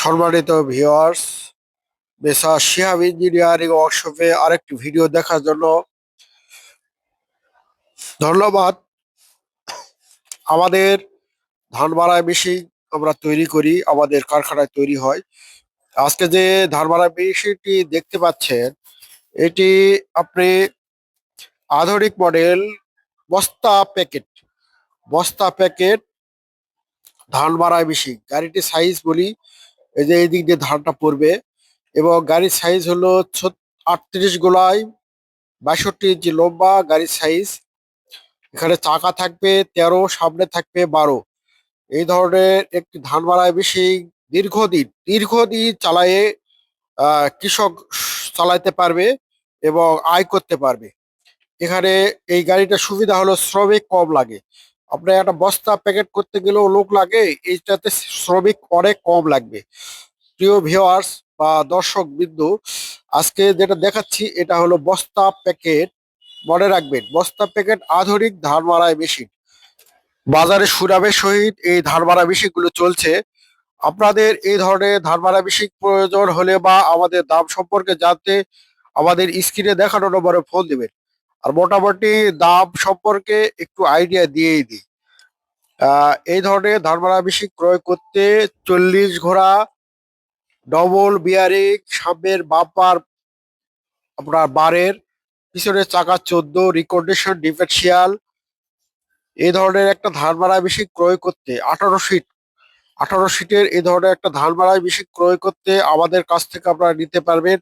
সম্মানিত viewers মেসা Shihab engineering ওয়ার্কশপে আরেকটি ভিডিও দেখার জন্য ধন্যবাদ। আমাদের ধান মাড়াই মেশিন আমরা তৈরি করি, আমাদের কারখানায় তৈরি হয়। আজকে যে ধান মাড়াই মেশিনটি দেখতে পাচ্ছেন, এটি আপনি আধুনিক মডেল বস্তা প্যাকেট বস্তা প্যাকেট ধান মাড়াই মেশিন। গাড়িটি সাইজ বলি এই যে এই দিক দিয়ে ধানটা পড়বে এবং গাড়ির সাইজ হলো আটত্রিশ গোলাই, বাষট্টি ইঞ্চি লম্বা গাড়ির সাইজ এখানে চাকা থাকবে তেরো, সামনে থাকবে বারো। এই ধরনের একটি ধান মাড়াই মেশিন দীর্ঘদিন দীর্ঘদিন চালায়ে কৃষক চালাইতে পারবে এবং আয় করতে পারবে। এখানে এই গাড়িটা সুবিধা হলো শ্রমিক কম লাগে। আপনার একটা বস্তা প্যাকেট করতে গেলেও লোক লাগে, এইটাতে শ্রমিক অনেক কম লাগবে। প্রিয় ভিউয়ার্স বা দর্শক বিন্দু, আজকে যেটা দেখাচ্ছি, এটা হলো বস্তা প্যাকেট মনে রাখবেন, বস্তা প্যাকেট আধুনিক ধান মারাই মেশিন বাজারে সুনামের সহিত এই ধান মারা মেশিনগুলো চলছে। আপনাদের এই ধরনের ধান মারা মেশিন প্রয়োজন হলে বা আমাদের দাম সম্পর্কে জানতে আমাদের স্ক্রিনে দেখানো নম্বরে ফোন দিবেন। আর মোটামুটি দাম সম্পর্কে একটু আইডিয়া দিয়েই দিই। এই ধরনের মারা মেশিন ক্রয় করতে চল্লিশ ঘোড়া, ডবল বিয়ারিং সামনের বাম্পার আপনার বারের পিছনের চাকা চোদ্দ, রিকন্ডিশন ডিফেন্সিয়াল। এই ধরনের একটা ধান মারা ক্রয় করতে আঠারো সিট আঠারো সিটের এই ধরনের একটা ধান মারাই মেশিন ক্রয় করতে আমাদের কাছ থেকে আপনারা নিতে পারবেন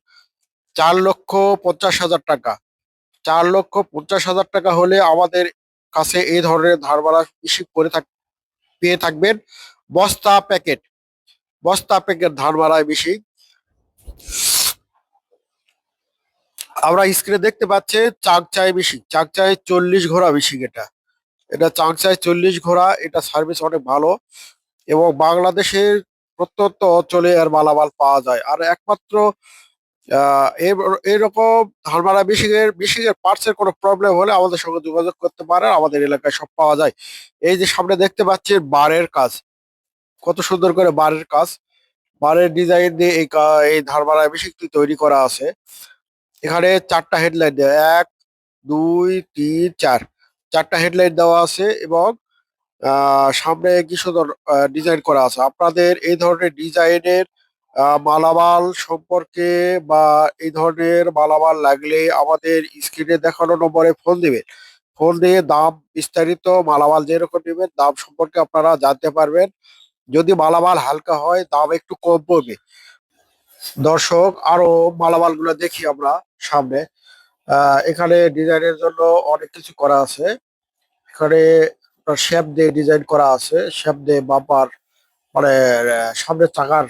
চার লক্ষ পঞ্চাশ হাজার টাকা। চার লক্ষ পঞ্চাশ হাজার টাকা হলে আমাদের কাছে এই ধরনের মারা মেশিন করে থাক পেয়ে থাকবেন। বস্তা প্যাকেট বস্তা প্যাকেট মারাই মেশিন আমরা স্ক্রিনে দেখতে পাচ্ছি চাকচাই মেশিন চাকচাই চল্লিশ ঘোড়া মেশিন এটা। এটা চাকচাই চল্লিশ ঘোড়া, এটা সার্ভিস অনেক ভালো। এবং বাংলাদেশের প্রত্যন্ত অঞ্চলে এর মালামাল পাওয়া যায়। আর একমাত্র এরকম ধানমারা মেশিনের মেশিনের পার্টসের কোনো প্রবলেম হলে আমাদের সঙ্গে যোগাযোগ করতে পারেন। আমাদের এলাকায় সব পাওয়া যায়। এই যে সামনে দেখতে পাচ্ছেন বারের কাজ। কত সুন্দর করে বারের কাজ। বারের ডিজাইন দিয়ে এই এই ধারমারা মেশিনটি তৈরি করা আছে। এখানে চারটা হেডলাইট দেওয়া, এক, দুই, তিন, চার। চারটা হেডলাইট দেওয়া আছে এবং সামনে কি সুন্দর ডিজাইন করা আছে। আপনাদের এই ধরনের ডিজাইনের মালামাল সম্পর্কে বা এই ধরনের মালামাল লাগলে আমাদের স্ক্রিনে দেখানো নম্বরে ফোন দিবেন। ফোন দিয়ে দাম বিস্তারিত মালামাল যেরকম নেবেন দাম সম্পর্কে আপনারা জানতে পারবেন। যদি মালামাল হালকা হয় দাম একটু কম পড়বে। দর্শক আরও মালামালগুলো দেখি আমরা সামনে। এখানে ডিজাইনের জন্য অনেক কিছু করা আছে। এখানে শেপ দিয়ে ডিজাইন করা আছে। শেপ দিয়ে বাম্পার মানে আহ, সামনের চাকার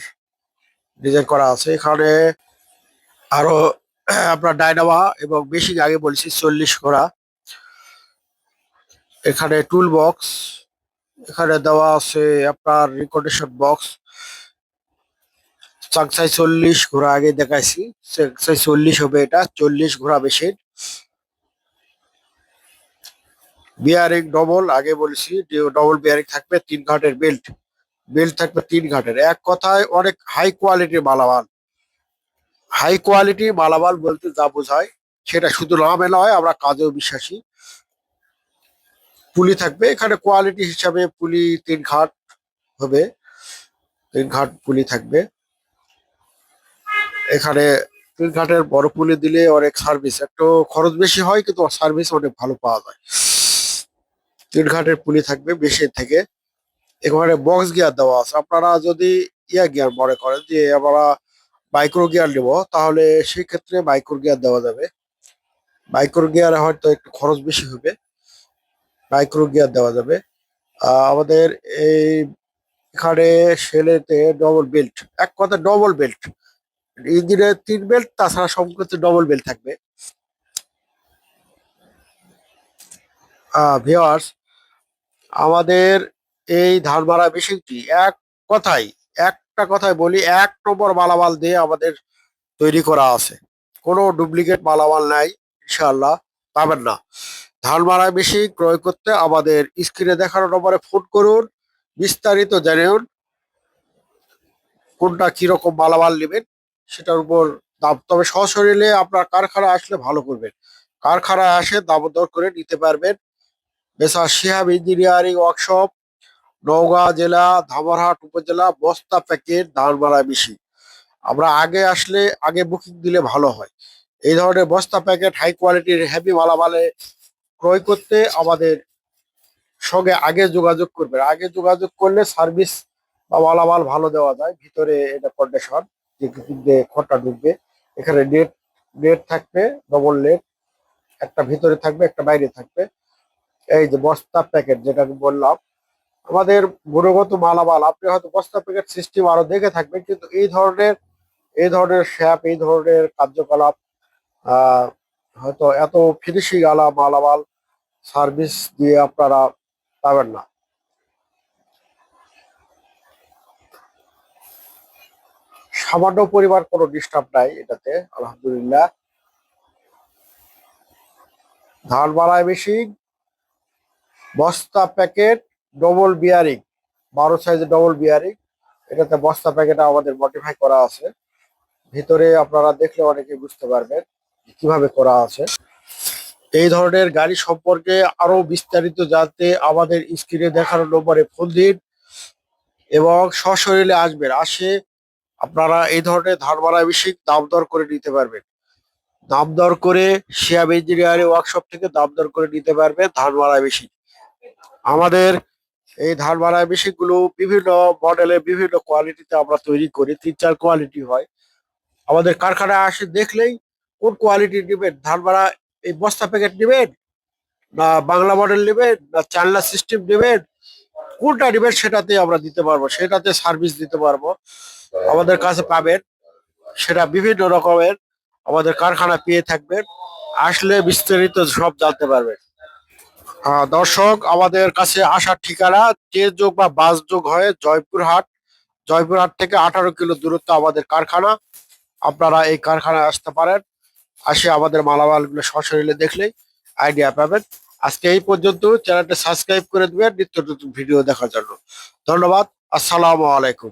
ডিজাইন করা আছে। এখানে আরও আপনার ডাইনামা এবং বেশি আগে বলছি চল্লিশ ঘোড়া এখানে টুল বক্স এখানে দেওয়া আছে আপনার রিকন্ডিশন বক্স চাকসাই চল্লিশ ঘোড়া আগে দেখাইছি। চাকসাই চল্লিশ হবে এটা, চল্লিশ ঘোড়া মেশিন বিয়ারিং ডবল আগে বলেছি ডবল বিয়ারিং থাকবে, তিন ঘাটের বেল্ট বেল্ট থাকবে তিন ঘাটের। এক কথায় অনেক হাই কোয়ালিটির মালামাল। হাই কোয়ালিটি মালামাল বলতে যা বোঝায়, সেটা শুধু নামে নয়, আমরা কাজেও বিশ্বাসী। পুলি থাকবে, এখানে কোয়ালিটি হিসাবে পুলি তিন ঘাট হবে। তিন ঘাট পুলি থাকবে। এখানে তিন ঘাটের বড় পুলি দিলে অনেক সার্ভিস একটু খরচ বেশি হয়, কিন্তু সার্ভিস অনেক ভালো পাওয়া যায়। তিন ঘাটের পুলি থাকবে, বেশি থেকে। এখানে বক্স গিয়ার দেওয়া আছে। আপনারা যদি ইয়া গিয়ার মনে করেন যে আমরা মাইক্রো গিয়ার নেব, তাহলে সেই ক্ষেত্রে মাইক্রো গিয়ার দেওয়া যাবে। মাইক্রো গিয়ারে হয়তো একটু খরচ বেশি হবে। মাইক্রো গিয়ার দেওয়া যাবে। আমাদের এই এখানে সেলেতে ডবল বেল্ট এক কথা ডবল বেল্ট ইঞ্জিনে তিন বেল্ট তাছাড়া ক্ষেত্রে ডবল বেল্ট থাকবে। ভিওয়ার্স আমাদের এই ধান মারা মেশিনটি এক কথাই, একটা কথায় বলি, এক নম্বর মালামাল দিয়ে আমাদের তৈরি করা আছে। কোনো ডুপ্লিকেট মালামাল নাই, ইনশাআল্লাহ, পাবেন না। ধান মারা মেশিন ক্রয় করতে আমাদের স্ক্রিনে দেখানো নম্বরে ফোন করুন, বিস্তারিত জানুন, কোনটা কীরকম মালামাল নেবেন, সেটার উপর দাম। তবে সশরীরে আপনার কারখানা আসলে ভালো করবেন। কারখানায় আসে দাম দর করে নিতে পারবেন। বেসা শিহাব ইঞ্জিনিয়ারিং ওয়ার্কশপ। নওগাঁ জেলা ধামরহাট উপজেলা, বস্তা প্যাকেট, ধানবাড়া বেশি আমরা আগে আসলে আগে বুকিং দিলে ভালো হয়। এই ধরনের বস্তা প্যাকেট হাই কোয়ালিটির হেভি মালামালে ক্রয় করতে আমাদের সঙ্গে আগে যোগাযোগ করবেন। আগে যোগাযোগ করলে সার্ভিস বা মালামাল ভালো দেওয়া যায়। ভিতরে এটা কন্ডিশন যে খড়টা ঢুকবে। এখানে নেট নেট থাকবে ডবল নেট একটা ভিতরে থাকবে, একটা বাইরে থাকবে। এই যে বস্তা প্যাকেট যেটা বললাম আমাদের গুণগত মালামাল, আপনি হয়তো বস্তা প্যাকেট সিস্টেম আরও দেখে থাকবেন, কিন্তু এই ধরনের এই ধরনের শ্যাপ এই ধরনের কার্যকলাপ হয়তো এত ফিনিশিং আলা মালামাল সার্ভিস দিয়ে আপনারা পাবেন না। সামান্য পরিমাণ কোনো ডিস্টার্ব নাই এটাতে, আলহামদুলিল্লাহ। ধান বাড়ায় মেশিন বস্তা প্যাকেট ডবল বিয়ারিং বারো সাইজের ডবল বিয়ারিং এটাতে বস্তা প্যাকেট আমাদের মডিফাই করা আছে। ভিতরে আপনারা দেখলে অনেকে বুঝতে পারবেন কীভাবে করা আছে। এই ধরনের গাড়ি সম্পর্কে আরও বিস্তারিত জানতে আমাদের স্ক্রিনে দেখানো নম্বরে ফোন দিন এবং সশরীরে আসবেন। আসে আপনারা এই ধরনের ধান বাড়ায় বেশি দাম দর করে নিতে পারবেন। দাম দর করে শিয়াব ইঞ্জিনিয়ারিং ওয়ার্কশপ থেকে দাম দর করে নিতে পারবেন ধান বাড়ায় বেশি আমাদের এই ধান বাড়ায় বেশিগুলো বিভিন্ন মডেলে বিভিন্ন কোয়ালিটিতে আমরা তৈরি করি, তিন চার কোয়ালিটি হয়। আমাদের কারখানায় আসে দেখলেই কোন কোয়ালিটি নেবেন? ধান বাড়া এই বস্তা প্যাকেট নেবেন? না বাংলা মডেল নেবেন? না চালনা সিস্টেম নেবেন? কোনটা নেবেন সেটাতে আমরা দিতে পারব, সেটাতে সার্ভিস দিতে পারব। আমাদের কাছে পাবেন, সেটা বিভিন্ন রকমের আমাদের কারখানা পেয়ে থাকবেন। আসলে বিস্তারিত সব জানতে পারবেন। দর্শক, আমাদের কাছে আসার ঠিকানা যোগ বা বাস যোগ হয়ে জয়পুরহাট। জয়পুরহাট থেকে আঠারো কিলো দূরত্ব আমাদের কারখানা। আপনারা এই কারখানায় আসতে পারেন। আসে আমাদের মালামালগুলো সশরীরে দেখলেই আইডিয়া পাবেন। আজকে এই পর্যন্ত চ্যানেলটা সাবস্ক্রাইব করে দিবেন। নিত্য নতুন ভিডিও দেখার জন্য। ধন্যবাদ। আসসালামু আলাইকুম।